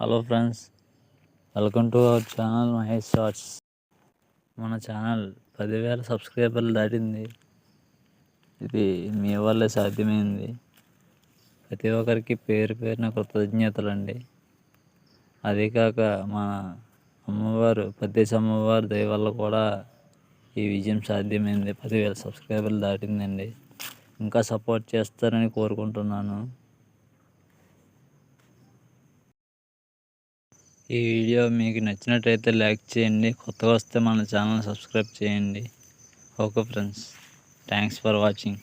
Hello friends welcome to our channel Mahesh shorts మన channel పదివేల సబ్స్క్రైబర్లు దాటింది. ఇది మీ వల్లే సాధ్యమైంది. ప్రతి ఒక్కరికి పేరు పేరున కృతజ్ఞతలు అండి అదే కాక మన అమ్మవారు పద్దేశ అమ్మవారి దయ వల్ల కూడా ఈ విజయం సాధ్యమైంది. పదివేల సబ్స్క్రైబర్లు దాటిందండి. ఇంకా సపోర్ట్ చేస్తారని కోరుకుంటున్నాను. ఈ వీడియో మీకు నచ్చినట్టయితే లైక్ చేయండి. కొత్తగా వస్తే మన ఛానల్ సబ్స్క్రైబ్ చేయండి. Okay friends. Thanks for watching.